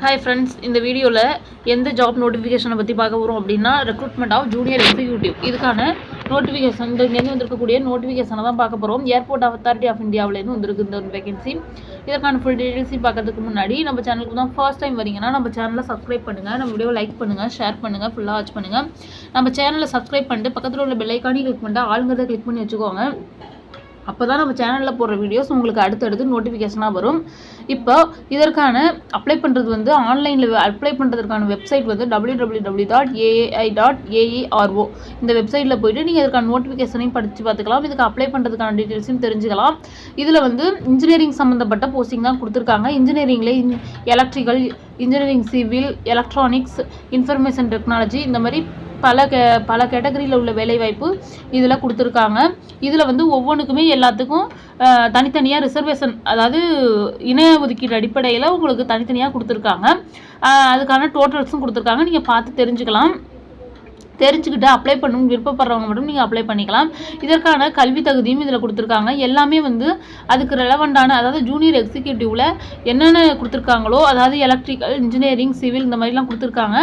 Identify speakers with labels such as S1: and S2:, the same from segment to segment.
S1: Hi friends இந்த வீடியோவில் எந்த ஜாப் நோட்டிஃபிகேஷனை பற்றி பார்க்க போகிறோம் அப்படின்னா ரெக்ரூட்மெண்ட் ஆஃப் ஜூனியர் எக்ஸிக்யூட்டிவ் இதுக்கான நோட்டிஃபிகேஷன் இங்கேருந்து வந்திருக்கக்கூடிய நோட்டிஃபிகேஷனை தான் பார்க்க போகிறோம் ஏர்போர்ட் அத்தாரிட்டி ஆஃப் இந்தியாவிலேருந்து வந்திருக்கு இந்த வேகன்சி இதற்கான ஃபுல் டீட்டெயில்ஸையும் பார்க்கறதுக்கு முன்னாடி நம்ம சேனலுக்கு தான் ஃபர்ஸ்ட் டைம் வரீங்கன்னா நம்ம சேனலை சப்ஸ்கிரைப் பண்ணுங்கள் நம்ம வீடியோ லைக் பண்ணுங்கள் ஷேர் பண்ணுங்கள் ஃபுல்லாக வாட்ச் பண்ணுங்கள் நம்ம சேனலை சப்ஸ்கிரைப் பண்ணிட்டு பக்கத்தில் உள்ள பெல்லைக்கானி கிளிக் பண்ணிட்டு ஆளுங்கிறத கிளிக் பண்ணி வச்சுக்கோங்க. அப்போ தான் நம்ம சேனலில் போடுற வீடியோஸ் உங்களுக்கு அடுத்தடுத்து நோட்டிஃபிகேஷனாக வரும். இப்போ இதற்கான அப்ளை பண்ணுறது வந்து ஆன்லைனில் அப்ளை பண்ணுறதுக்கான வெப்சைட் வந்து W W W dot AAI dot AERO இந்த வெப்சைட்டில் போயிட்டு நீங்கள் இதற்கான நோட்டிஃபிகேஷனையும் படித்து பார்த்துக்கலாம். இதுக்கு அப்ளை பண்ணுறதுக்கான டீட்டெயில்ஸையும் தெரிஞ்சுக்கலாம். இதில் வந்து இன்ஜினியரிங் சம்மந்தப்பட்ட போஸ்டிங் தான் கொடுத்துருக்காங்க. இன்ஜினியரிங்கில் electrical engineering civil electronics information technology இந்த மாதிரி பல கே பல கேட்டகரியில் உள்ள வேலைவாய்ப்பு இதில் கொடுத்துருக்காங்க. இதில் வந்து ஒவ்வொன்றுக்குமே எல்லாத்துக்கும் தனித்தனியாக ரிசர்வேஷன் அதாவது இன ஒதுக்கீடு அடிப்படையில் உங்களுக்கு தனித்தனியாக கொடுத்துருக்காங்க. அதுக்கான டோட்டல்ஸும் கொடுத்துருக்காங்க. நீங்கள் பார்த்து தெரிஞ்சுக்கலாம். தெரிஞ்சுக்கிட்டு அப்ளை பண்ணணும் விருப்பப்படுறவங்க மட்டும் நீங்கள் அப்ளை பண்ணிக்கலாம். இதற்கான கல்வி தகுதியும் இதில் கொடுத்துருக்காங்க. எல்லாமே வந்து அதுக்கு ரெலவெண்ட்டான அதாவது ஜூனியர் எக்ஸிக்யூட்டிவில் என்னென்ன கொடுத்துருக்காங்களோ அதாவது எலக்ட்ரிக்கல் இன்ஜினியரிங் சிவில் இந்த மாதிரிலாம் கொடுத்துருக்காங்க.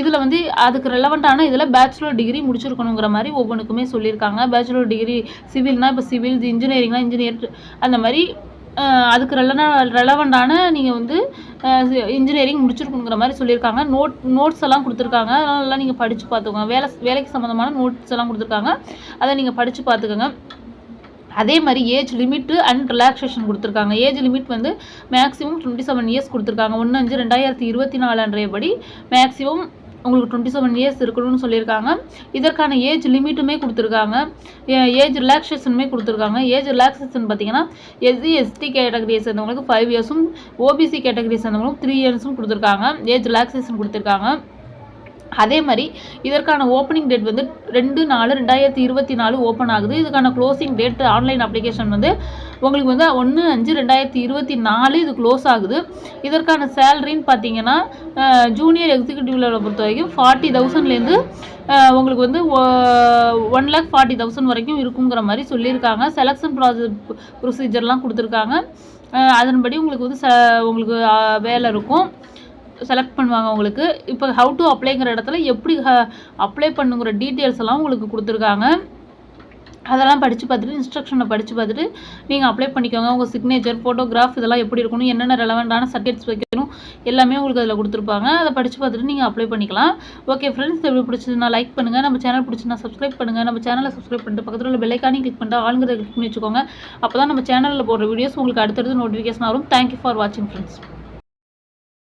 S1: இதில் வந்து அதுக்கு ரெலவெண்ட்டான இதில் பேச்சுலர் டிகிரி முடிச்சிருக்கணுங்கிற மாதிரி ஒவ்வொன்றுக்குமே சொல்லியிருக்காங்க. பேச்சுலர் டிகிரி சிவில்னா இப்போ சிவில் இன்ஜினியரிங்னா இன்ஜினியர் அந்த மாதிரி அதுக்கு ரெலன ரெலவெண்ட்டான நீங்கள் வந்து இன்ஜினியரிங் முடிச்சிருக்கணுங்கிற மாதிரி சொல்லியிருக்காங்க. நோட் நோட்ஸ் எல்லாம் கொடுத்துருக்காங்க. அதெல்லாம் நல்லா நீங்கள் படித்து பார்த்துக்கோங்க. வேலை வேலைக்கு சம்மந்தமான நோட்ஸ் எல்லாம் கொடுத்துருக்காங்க. அதை நீங்கள் படித்து பார்த்துக்கோங்க. அதே மாதிரி ஏஜ் லிமிட்டு அண்ட் ரிலாக்ஸேஷன் கொடுத்துருக்காங்க. ஏஜ் லிமிட் வந்து மேக்ஸிமம் டுவெண்ட்டி செவன் இயர்ஸ் கொடுத்துருக்காங்க. ஒன்று அஞ்சு ரெண்டாயிரத்தி இருபத்தி நாலு படி மேக்ஸிமம் உங்களுக்கு டுவெண்ட்டி செவன் இயர்ஸ் இருக்கணும்னு சொல்லியிருக்காங்க. இதற்கான ஏஜ் லிமிட்டுமே கொடுத்துருக்காங்க. ஏஜ் ரிலாக்ஸேஷனுமே கொடுத்துருக்காங்க. ஏஜ் ரிலாக்ஸேஷன் பார்த்தீங்கன்னா எஸ்சி எஸ்டி கேட்டகரியை சேர்ந்தவங்களுக்கு ஃபைவ் இயர்ஸும் ஓபிசி கேட்டகரியை சேர்ந்தவங்களுக்கு த்ரீ இயர்ஸும் கொடுத்துருக்காங்க. ஏஜ் ரிலாக்ஸேஷன் கொடுத்துருக்காங்க. அதே மாதிரி இதற்கான ஓப்பனிங் டேட் வந்து ரெண்டு நாலு ரெண்டாயிரத்தி இருபத்தி நாலு ஓப்பன் ஆகுது. இதுக்கான க்ளோசிங் டேட் ஆன்லைன் அப்ளிகேஷன் வந்து உங்களுக்கு வந்து ஒன்று அஞ்சு ரெண்டாயிரத்தி இருபத்தி நாலு இது க்ளோஸ் ஆகுது. இதற்கான சேலரின்னு பார்த்தீங்கன்னா ஜூனியர் எக்ஸிக்யூட்டிவ் லெவலை பொறுத்த வரைக்கும் ஃபார்ட்டி தௌசண்ட்லேருந்து உங்களுக்கு வந்து ஒன் லேக் ஃபார்ட்டி தௌசண்ட் வரைக்கும் இருக்குங்கிற மாதிரி சொல்லியிருக்காங்க. செலெக்ஷன் ப்ராசஸ் ப்ரொசீஜர்லாம் கொடுத்துருக்காங்க. அதன்படி உங்களுக்கு வந்து ச உங்களுக்கு வேலை இருக்கும். செலக்ட் பண்ணுவாங்க உங்களுக்கு இப்போ ஹவு டு அப்ளைங்கிற இடத்துல எப்படி அப்ளை பண்ணுங்கிற டீட்டெயில்ஸ் எல்லாம் உங்களுக்கு கொடுத்துருக்காங்க. அதெல்லாம் படித்து பார்த்துட்டு இன்ஸ்ட்ரக்ஷனை படித்து பார்த்துட்டு நீங்கள் அப்ளை பண்ணிக்கோங்க. உங்கள் சிக்னேச்சர் ஃபோட்டோகிராஃப் இதெல்லாம் எப்படி இருக்கணும் என்னென்ன ரெலவெண்ட்டான சர்டிஃபிகேட்ஸ் வைக்கணும் எல்லாமே உங்களுக்கு அதில் கொடுத்துருப்பாங்க. அதை படித்து பார்த்துட்டு நீங்கள் அப்ளை பண்ணிக்கலாம். ஓகே ஃப்ரெண்ட்ஸ் எப்படி பிடிச்சதுன்னா லைக் பண்ணுங்கள் நம்ம சேனல் பிடிச்சிருந்தா சப்ஸ்கிரைப் பண்ணுங்கள் நம்ம சேனலை சப்ஸ்கிரைப் பண்ணிட்டு பக்கத்தில் உள்ள பெல்லைக்கானி கிளிக் பண்ணிட்டு ஆளுங்கிறத கிளிக் பண்ணி வச்சுக்கோங்க. அப்போ தான் நம்ம சேனலில் போடுற வீடியோஸ் உங்களுக்கு அடுத்தடுத்து நோட்டிஃபிகேஷன் வரும். தேங்க்யூ ஃபார் வாட்சிங் ஃப்ரெண்ட்ஸ்